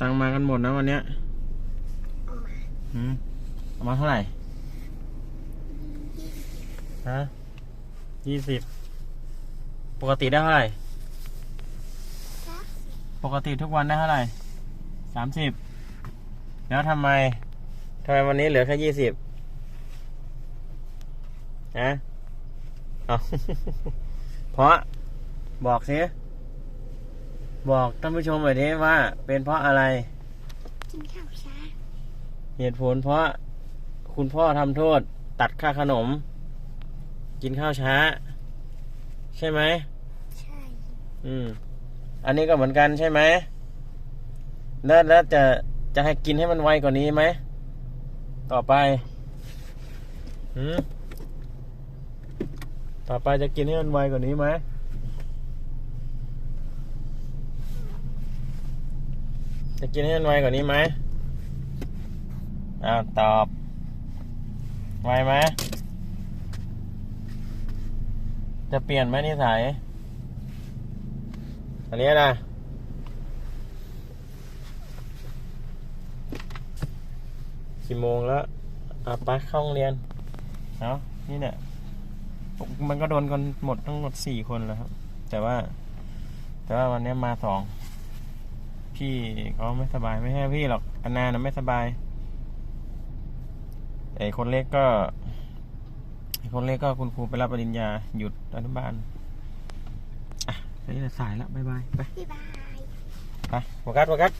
ตังค์มากันหมดนะวันเนี้ยเอามาหืมเอามาเท่าไหร่ ฮะยี่สิบ ปกติได้เท่าไหร่สักปกติทุกวันได้เท่าไหร่สามสิบ แล้วทำไม ทำไมวันนี้เหลือแค่ยี่สิบฮะเอาเพราะ บอกสิ บอกท่านผู้ชมหน่อยดิว่า เป็นเพราะอะไร กินข้าวช้าเหตุผลเพราะคุณพ่อทำโทษ ตัดค่าขนม กินข้าวช้า ใช่ไหม ใช่อืม อันนี้ก็เหมือนกันใช่ไหม แล้วแล้วจะจะให้กินให้มันไวกว่านี้ไหม ต่อไปหืมต่อไปจะกินให้มันไวกว่านี้ไหม จะกินให้มันไวกว่านี้ไหมอ้าวตอบ ไวไหมจะเปลี่ยนไหมนิสัยอันนี้นะกี่โมงแล้วอะไปเข้าโรงเรียนเนาะนี่เนี่ย มันก็โดนกันหมดทั้งหมดสี่คนแล้วครับ แต่ว่า แต่ว่าวันนี้มาสอง พี่เขาไม่สบายไม่ใช่พี่หรอกอันนานะไม่สบายไอ้คนเล็กก็คนเล็กก็คุณครูไปรับปริญญาหยุดอนุบาลอะนี่สายแล้วบายบายไปบ๊ายบายไปโฟกัสโฟกัส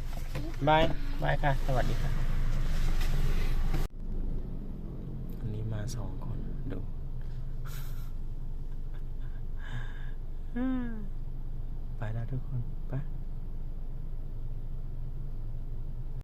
บายบายค่ะ สวัสดีค่ะอันนี้มาสองคนดูไปแล้วทุกคน ไป